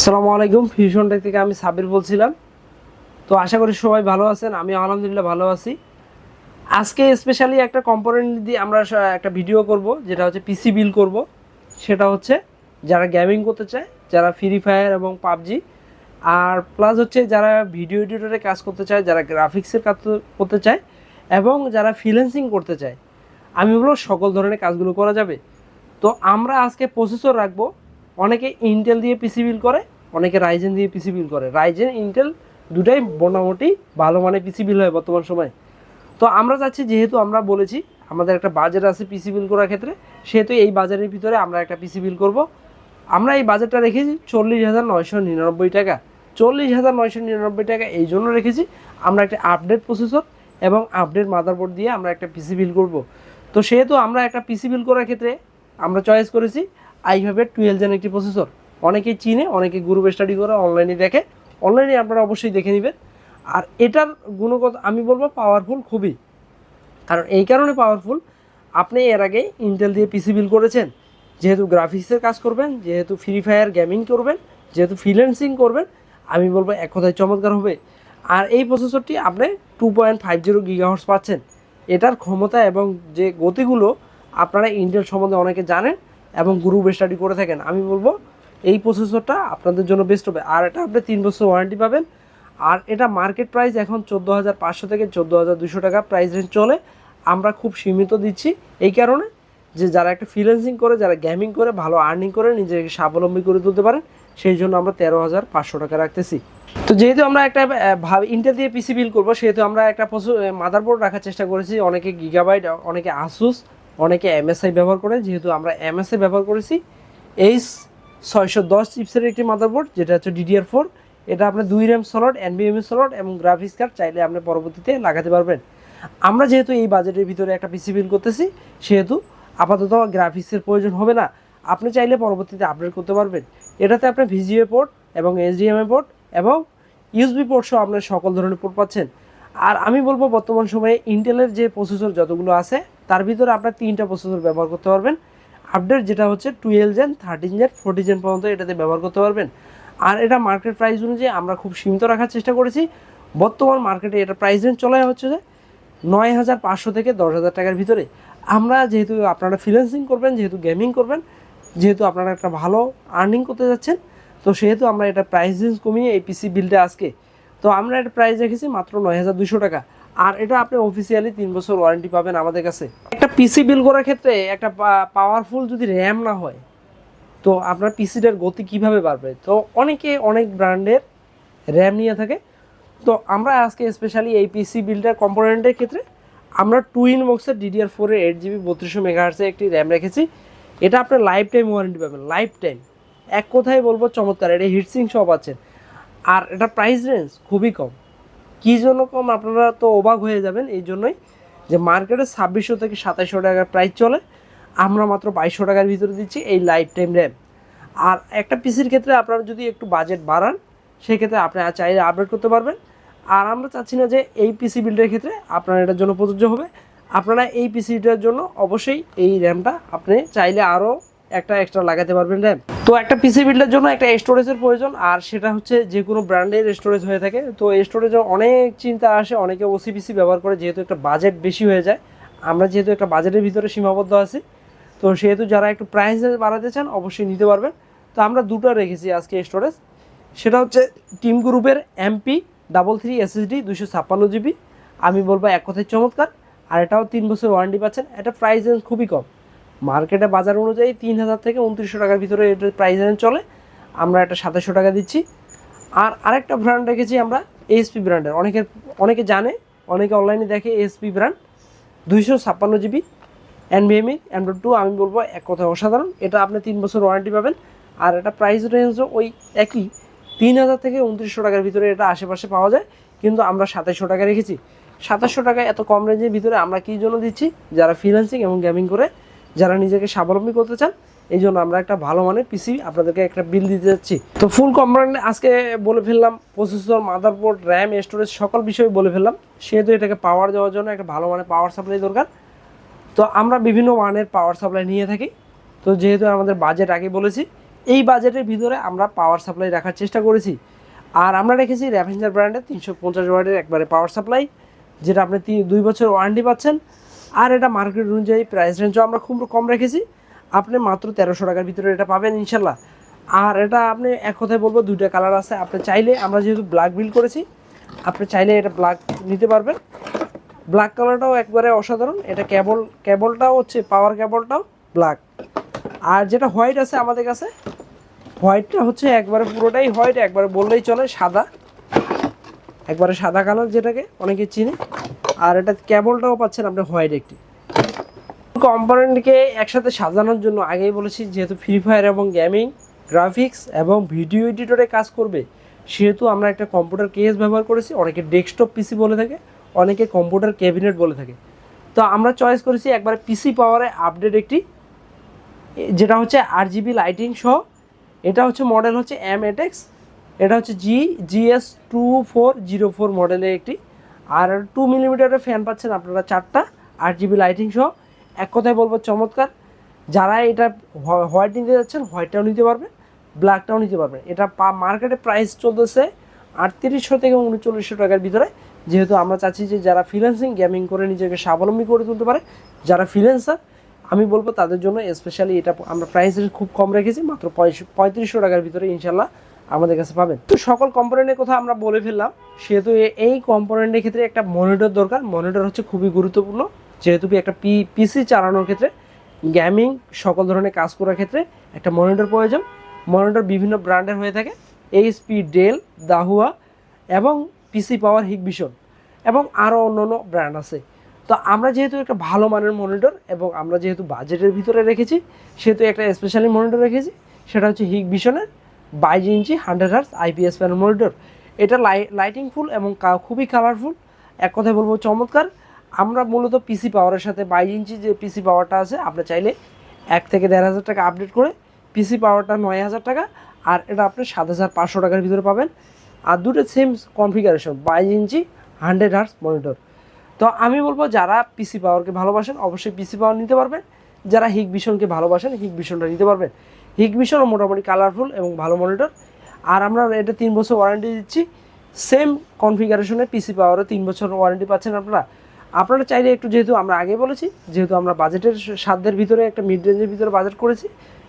আসসালামু আলাইকুম fusion take থেকে আমি সাবির বলছিলাম। তো আশা করি সবাই ভালো আছেন আমি আলহামদুলিল্লাহ ভালো আছি। আজকে স্পেশালি একটা কম্পোনেন্ট দিয়ে আমরা একটা ভিডিও করব, যেটা হচ্ছে পিসি বিল করব। সেটা হচ্ছে যারা গেমিং করতে চায়, যারা ফ্রি ফায়ার এবং পাবজি, আর প্লাস হচ্ছে যারা ভিডিও এডিটরে কাজ করতে চায়, যারা গ্রাফিক্সের কাজ করতে চায়, এবং যারা ফ্রিল্যান্সিং করতে চায়। আমি বলব সকল ধরনের কাজগুলো করা যাবে। তো আমরা আজকে প্রসেসর রাখব, অনেকে ইন্টেল দিয়ে পিসি বিল করে অনেকে রাইজেন দিয়ে পিসি বিল করে। রাইজেন ইন্টেল দুটাই মোটামুটি ভালো মানে পিসি বিল হয় বর্তমান সময়ে। তো আমরা চাচ্ছি, যেহেতু আমরা বলেছি আমাদের একটা বাজেট আছে পিসি বিল করার ক্ষেত্রে, সেহেতু এই বাজারের ভিতরে আমরা একটা পিসি বিল করব। আমরা এই বাজেটটা রেখেছি চল্লিশ হাজার নয়শো নিরানব্বই টাকা। চল্লিশ হাজার নয়শো নিরানব্বই টাকা এই জন্য রেখেছি। আমরা একটা আপডেট প্রসেসর এবং আপডেট মাদারবোর্ড দিয়ে আমরা একটা পিসি বিল করব। তো সেহেতু আমরা একটা পিসি বিল করার ক্ষেত্রে আমরা চয়েস করেছি আইভাবের টুয়েলভ জেন একটি প্রসেসর অনেকেই চিনে অনেকে গ্রুপ স্টাডি করে অনলাইনে দেখে। অনলাইনে আপনারা অবশ্যই দেখে নেবেন। আর এটার গুণগত, আমি বলব পাওয়ারফুল খুবই। কারণ এই কারণে পাওয়ারফুল আপনি এর আগে ইন্টেল দিয়ে পিসি বিল করেছেন। যেহেতু গ্রাফিক্সের কাজ করবেন, যেহেতু ফ্রি ফায়ার গেমিং করবেন, যেহেতু ফ্রিল্যান্সিং করবেন, আমি বলব এক কথায় চমৎকার হবে। আর এই প্রসেসরটি আপনি two point five zero gigahertz পাচ্ছেন। এটার ক্ষমতা এবং যে গতিগুলো আপনারা ইন্টেল সম্বন্ধে অনেকে জানেন এবং গ্রুপ স্টাডি করে থাকেন। আমি বলব এই প্রসেসরটা আপনাদের জন্য বেস্ট হবে। আর এটা আপনি তিন বছর ওয়ারেন্টি পাবেন। আর এটা মার্কেট প্রাইস এখন চোদ্দ হাজার পাঁচশো থেকে চোদ্দ হাজার দুশো টাকা প্রাইস রেঞ্জ চলে। আমরা খুব সীমিত দিচ্ছি এই কারণে যে যারা একটা ফ্রিল্যান্সিং করে, যারা গেমিং করে, ভালো আর্নিং করে, নিজেকে স্বাবলম্বী করে তুলতে পারেন, সেই জন্য আমরা তেরো হাজার পাঁচশো টাকা রাখতেছি। তো যেহেতু আমরা একটা ভাব ইন্টেল দিয়ে পিসি বিল করব, সেহেতু আমরা একটা মাদারবোর্ড রাখার চেষ্টা করেছি। অনেকে গিগাবাইট অনেকে আসুস অনেকে এমএসআই ব্যবহার করে। যেহেতু আমরা এমএসআই ব্যবহার করেছি এইচ ছয়শো দশ চিপসের একটি মাদারবোর্ড, যেটা হচ্ছে ডিডিআর ফোর এটা আপনার দুই র্যাম স্লট এনবিএমএ স্লট এবং গ্রাফিক্স কার্ড চাইলে আপনি পরবর্তীতে লাগাতে পারবেন। আমরা যেহেতু এই বাজেটের ভিতরে একটা পিসি বিল করতেছি, সেহেতু আপাতত গ্রাফিক্সের প্রয়োজন হবে না। আপনি চাইলে পরবর্তীতে আপডেট করতে পারবেন। এটাতে আপনি ভিজিএ পোর্ট এবং এইচডিএমআই পোর্ট এবং ইউএসবি পোর্ট সহ আপনার সকল ধরনের পোর্ট পাচ্ছেন। আর আমি বলব বর্তমান সময়ে ইন্টেলের যে প্রসেসর যতগুলো আছে, তার ভিতরে আপনার তিনটা প্রসেসর ব্যবহার করতে পারবেন। আপডেট যেটা হচ্ছে twelve gen thirteen gen fourteen gen পর্যন্ত এটাতে ব্যবহার করতে পারবেন। আর এটা মার্কেট প্রাইস অনুযায়ী আমরা খুব সীমিত রাখার চেষ্টা করেছি। বর্তমান মার্কেটে এটা প্রাইস রেঞ্জ চলে হচ্ছে যে নয় হাজার পাঁচশো থেকে দশ হাজার টাকার ভিতরে। আমরা যেহেতু আপনারা ফ্রিল্যান্সিং করবেন, যেহেতু গেমিং করবেন, যেহেতু আপনারা একটা ভালো আর্নিং করতে যাচ্ছেন, তো সেহেতু আমরা এটা প্রাইস রেঞ্জ কমিয়ে এই পিসি বিলটা আজকে। তো আমরা এটা প্রাইস রেখেছি মাত্র নয় হাজার দুশো টাকা। আর এটা আপনি অফিসিয়ালি তিন বছর ওয়ারেন্টি পাবেন আমাদের কাছে। একটা পিসি বিল করার ক্ষেত্রে একটা পাওয়ারফুল যদি র্যাম না হয়, তো আপনার পিসিটার গতি কীভাবে বাড়বে? তো অনেকে অনেক ব্র্যান্ডের র্যাম নিয়ে থাকে। তো আমরা আজকে স্পেশালি এই পিসি বিলটার কম্পোনেন্টের ক্ষেত্রে আমরা টু ইন বক্সের ডিডিআর ফোরের এইট জিবি বত্রিশশো মেগাহার্সের একটি র্যাম রেখেছি। এটা আপনার লাইফ টাইম ওয়ারেন্টি পাবেন লাইফ টাইম এক কথায় বলব, চমৎকার। এটা হিটসিং সব আছে আর এটা প্রাইস রেঞ্জ খুবই কম। কী জন্য কম? আপনারা তো অবাক হয়ে যাবেন এই জন্যই যে মার্কেটে ছাব্বিশশো থেকে সাতাইশশো টাকার প্রাইস চলে। আমরা মাত্র বাইশশো টাকার ভিতরে দিচ্ছি এই লাইফ টাইম র্যাম আর একটা পিসির ক্ষেত্রে আপনারা যদি একটু বাজেট বাড়ান, সেক্ষেত্রে আপনি চাইলে আপডেট করতে পারবেন। আর আমরা চাচ্ছি না যে এই পিসি বিল্ডের ক্ষেত্রে আপনার এটার জন্য প্রযোজ্য হবে। আপনারা এই পিসিটার জন্য অবশ্যই এই র্যামটা আপনি চাইলে আরও একটা এক্সট্রা লাগাতে পারবেন র্যাম। তো একটা পিসি বিল্ডের জন্য একটা স্টোরেজের প্রয়োজন, আর সেটা হচ্ছে যে কোনো ব্র্যান্ডের স্টোরেজ হয়ে থাকে। তো স্টোরেজে অনেক চিন্তা আসে, অনেকে ওসিপিসি ব্যবহার করে, যেহেতু একটা বাজেট বেশি হয়ে যায়। আমরা যেহেতু একটা বাজেটের ভিতরে সীমাবদ্ধ আছি, তো সেহেতু যারা একটু প্রাইস বাড়াতে চান, অবশ্যই নিতে পারবেন। তো আমরা দুটো রেখেছি আজকে স্টোরেজ সেটা হচ্ছে টিম গ্রুপের এমপি ডাবল থ্রি এসএসডি দুশো ছাপ্পান্ন জিবি আমি বলব এক কথায় চমৎকার, আর এটাও তিন বছর ওয়ারেন্টি পাচ্ছেন। এটা প্রাইস খুবই কম। মার্কেটে বাজার অনুযায়ী তিন হাজার থেকে উনত্রিশশো টাকার ভিতরে এটার প্রাইস রেঞ্জ চলে। আমরা এটা সাতাশশো টাকা দিচ্ছি। আর আরেকটা ব্র্যান্ড রেখেছি আমরা এসপি ব্র্যান্ডের অনেকের, অনেকে জানে, অনেকে অনলাইনে দেখে এসপি ব্র্যান্ড দুইশো ছাপ্পান্ন জিবি এনভিএমই অ্যান্ড্রয়েড টু আমি বলব এক কথায় অসাধারণ। এটা আপনি তিন বছর ওয়ারেন্টি পাবেন। আর এটা প্রাইস রেঞ্জও ওই একই। তিন হাজার থেকে উনত্রিশশো টাকার ভিতরে এটা আশেপাশে পাওয়া যায়। কিন্তু আমরা সাতাশশো টাকা রেখেছি। সাতাশশো টাকা এত কম রেঞ্জের ভিতরে আমরা কী জন্য দিচ্ছি? যারা ফ্রিল্যান্সিং এবং গেমিং করে যারা নিজেকে স্বাবলম্বী করতে চান, এই জন্য আমরা একটা ভালো মানের পিসি আপনাদেরকে একটা বিল দিতে যাচ্ছি। তো ফুল কম্পোনেন্ট আজকে বলে ফেললাম প্রসেসর মাদারবোর্ড র্যাম স্টোরেজ সকল বিষয়ে বলে ফেললাম। সেহেতু এটাকে পাওয়ার দেওয়ার জন্য একটা ভালো মানের পাওয়ার সাপ্লাই দরকার। তো আমরা বিভিন্ন মানের পাওয়ার সাপ্লাই নিয়ে থাকি। তো যেহেতু আমাদের বাজেট আগে বলেছি, এই বাজেটের ভিতরে আমরা পাওয়ার সাপ্লাই রাখার চেষ্টা করেছি। আর আমরা রেখেছি র্যাভেঞ্জার ব্র্যান্ডের তিনশো পঞ্চাশ ওয়ার্ডের একবারে পাওয়ার সাপ্লাই যেটা আপনি দুই বছর ওয়ারেন্টি পাচ্ছেন। আর এটা মার্কেট অনুযায়ী প্রাইস রেঞ্জও আমরা খুব কম রেখেছি। আপনি মাত্র তেরোশো টাকার ভিতরে এটা পাবেন ইনশাল্লাহ। আর এটা আপনি এক কথায় বলব, দুইটা কালার আছে। আপনি চাইলে আমরা যেহেতু ব্ল্যাক বিল করেছি, আপনি চাইলে এটা ব্ল্যাক নিতে পারবেন। ব্ল্যাক কালারটাও একবারে অসাধারণ। এটা কেবল কেবলটাও হচ্ছে পাওয়ার কেবলটাও ব্ল্যাক আর যেটা হোয়াইট আছে আমাদের কাছে হোয়াইটটা হচ্ছে একবারে পুরোটাই হোয়াইট একবারে বললেই চলে, সাদা। একবারে সাদা কালার যেটাকে অনেকে চিনে। আর এটা কেবলটাও পাচ্ছেন আপনি হোয়াইট একটি। কম্পোনেন্টকে একসাথে সাজানোর জন্য আগেই বলেছি, যেহেতু ফ্রি ফায়ার এবং গেমিং গ্রাফিক্স এবং ভিডিও এডিটরে কাজ করবে, সেহেতু আমরা একটা কম্পিউটার কেস ব্যবহার করেছি, অনেকে ডেস্কটপ পিসি বলে থাকে, অনেকে কম্পিউটার ক্যাবিনেট বলে থাকে। তো আমরা চয়েস করেছি একবারে পিসি পাওয়ারে আপডেট একটি, যেটা হচ্ছে আর জিবি লাইটিং সহ, এটা হচ্ছে মডেল হচ্ছে এম এটা হচ্ছে G GS two four zero four মডেলের একটি। আর টু মিলিমিটারের ফ্যান পাচ্ছেন আপনারা চারটা, আট জিবি লাইটিং সহ। এক কথায় বলব চমৎকার। যারা এটা হোয়াইট নিতে যাচ্ছেন হোয়াইটটাও নিতে পারবেন ব্ল্যাকটাও নিতে পারবেন। এটা মার্কেটে প্রাইস চলতেছে আটত্রিশশো থেকে উনচল্লিশশো টাকার ভিতরে। যেহেতু আমরা চাচ্ছি যে যারা ফ্রিল্যান্সিং গেমিং করে নিজেকে স্বাবলম্বী করে তুলতে পারে, যারা ফ্রিল্যান্সার আমি বলব তাদের জন্য স্পেশালি এটা আমরা প্রাইস খুব কম রেখেছি, মাত্র পঁয়ত্রিশশো টাকার ভিতরে ইনশাল্লাহ আমাদের কাছে পাবেন। তো সকল কম্পোনেন্টের কথা আমরা বলে ফেললাম। সেহেতু এই কম্পোনেন্টের ক্ষেত্রে একটা মনিটর দরকার। মনিটর হচ্ছে খুবই গুরুত্বপূর্ণ। যেহেতু একটা পি পিসি চালানোর ক্ষেত্রে গেমিং সকল ধরনের কাজ করার ক্ষেত্রে একটা মনিটর প্রয়োজন। মনিটর বিভিন্ন ব্র্যান্ডের হয়ে থাকে। এইচপি ডেল দাহুয়া এবং পিসি পাওয়ার হিগভিশন এবং আরও অন্য অন্য ব্র্যান্ড আছে। তো আমরা যেহেতু একটা ভালো মানের মনিটর এবং আমরা যেহেতু বাজেটের ভিতরে রেখেছি, সেহেতু একটা স্পেশালি মনিটর রেখেছি, সেটা হচ্ছে হিগ ভিশনের বাইশ ইঞ্চি, hundred hertz IPS panel monitor. এটা লাই লাইটিং ফুল এবং খুবই কালারফুল এক কথায় বলব চমৎকার। আমরা মূলত পিসি পাওয়ারের সাথে বাইশ ইঞ্চি যে পিসি পাওয়ারটা আছে, আপনি চাইলে এক থেকে দেড় হাজার টাকা আপডেট করে পিসি পাওয়ারটা নয় হাজার টাকা, আর এটা আপনি সাত হাজার পাঁচশো টাকার ভিতরে পাবেন। আর দুটো সেম কনফিগারেশন বাইশ ইঞ্চি, হান্ড্রেড হার্স মনিটর। তো আমি বলব, যারা পিসি পাওয়ারকে ভালোবাসেন, অবশ্যই পিসি পাওয়ার নিতে পারবেন। যারা হিগ ভিশনকে ভালোবাসেন, হিগ ভিশনটা নিতে পারবেন। হিগ ভিশনও মোটামুটি কালারফুল এবং ভালো মনিটর আর আমরা এটা তিন বছর ওয়ারেন্টি দিচ্ছি। সেম কনফিগারেশনে পিসি পাওয়ারও তিন বছর ওয়ারেন্টি পাচ্ছেন আপনারা। আপনারা চাইলে একটু যেহেতু আমরা আগে বলেছি, যেহেতু আমরা বাজেটের সাধ্যের ভিতরে একটা মিড রেঞ্জের ভিতরে বাজেট করেছি,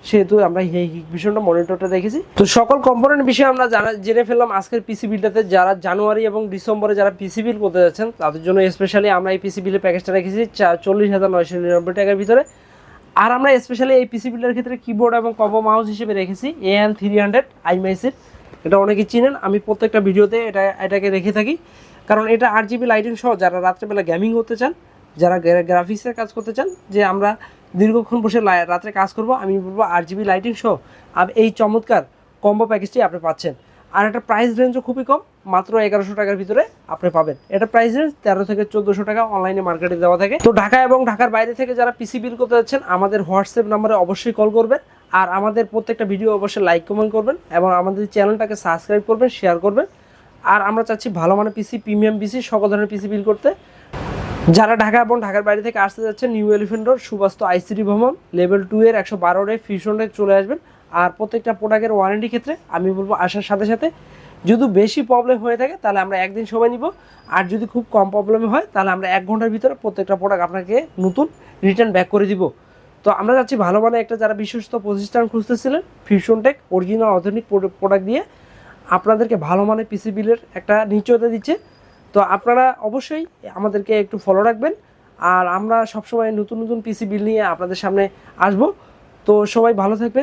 সেহেতু আমরা এই ভিশনটা মনিটরটা দেখেছি। তো সকল কম্পোনেন্ট বিষয়ে আমরা জানা, জেনে ফেললাম আজকের পিসি বিলটাতে যারা জানুয়ারি এবং ডিসেম্বরে যারা পিসি বিল করতে যাচ্ছেন, তাদের জন্য স্পেশালি আমরা এই পিসি বিলের প্যাকেজটা রেখেছি চল্লিশ হাজার নয়শো নিরানব্বই টাকার ভিতরে। আর আমরা স্পেশালি এই পিসি বিল্ডের ক্ষেত্রে কিবোর্ড এবং কম্বো মাউস হিসেবে রেখেছি এ এএন থ্রি হান্ড্রেড আইমাইসের এটা অনেকেই চিনেন, আমি প্রত্যেকটা ভিডিওতে এটা, এটাকে রেখে থাকি। কারণ এটা আট জিবি লাইটিং সহ যারা রাত্রেবেলা গেমিং করতে চান, যারা গ্রাফিক্সের কাজ করতে চান, যে আমরা দীর্ঘক্ষণ বসে রাত্রে কাজ করব, আমি বলব আট জিবি লাইটিং সহ আর এই চমৎকার কম্বো প্যাকেজটি আপনি পাচ্ছেন। আর এটা প্রাইস রেঞ্জও খুবই কম, মাত্র এগারোশো টাকার ভিতরে আপনি পাবেন। এটা প্রাইস রেঞ্জ তেরো থেকে চোদ্দশো টাকা অনলাইনে মার্কেটে দেওয়া থাকে। তো ঢাকা এবং ঢাকার বাইরে থেকে যারা পিসি বিল করতে যাচ্ছেন, আমাদের হোয়াটসঅ্যাপ নাম্বারে অবশ্যই কল করবেন। আর আমাদের প্রত্যেকটা ভিডিও অবশ্যই লাইক কমেন্ট করবেন এবং আমাদের চ্যানেলটাকে সাবস্ক্রাইব করবেন শেয়ার করবেন। আর আমরা চাচ্ছি ভালো মানের পিসি প্রিমিয়াম পিসি সকল ধরনের পিসি বিল করতে। যারা ঢাকা এবং ঢাকার বাইরে থেকে আসতে যাচ্ছেন নিউ এলিফেন্ট রোড সুবাস্ত আইসিডি ভবন লেভেল টু এর একশো বারো রে ফিউশনে চলে আসবেন। আর প্রত্যেকটা প্রোডাক্টের ওয়ারেন্টি ক্ষেত্রে আমি বলব আসার সাথে সাথে যদি বেশি প্রবলেম হয়ে থাকে, তাহলে আমরা একদিন সময় নিব। আর যদি খুব কম প্রবলেম হয়, তাহলে আমরা এক ঘণ্টার ভিতরে প্রত্যেকটা প্রোডাক্ট আপনাকে নতুন রিটার্ন ব্যাক করে দিব। তো আমরা যাচ্ছি ভালো মানে একটা যারা বিশ্বস্ত প্রতিষ্ঠান খুঁজতেছিলেন fusion tech original authentic product দিয়ে, আপনাদেরকে ভালো মানের পিসি বিলের একটা নিশ্চয়তা দিচ্ছে। তো আপনারা অবশ্যই আমাদেরকে একটু ফলো রাখবেন। আর আমরা সবসময় নতুন নতুন পিসি বিল নিয়ে আপনাদের সামনে আসব। তো সবাই ভালো থাকবেন।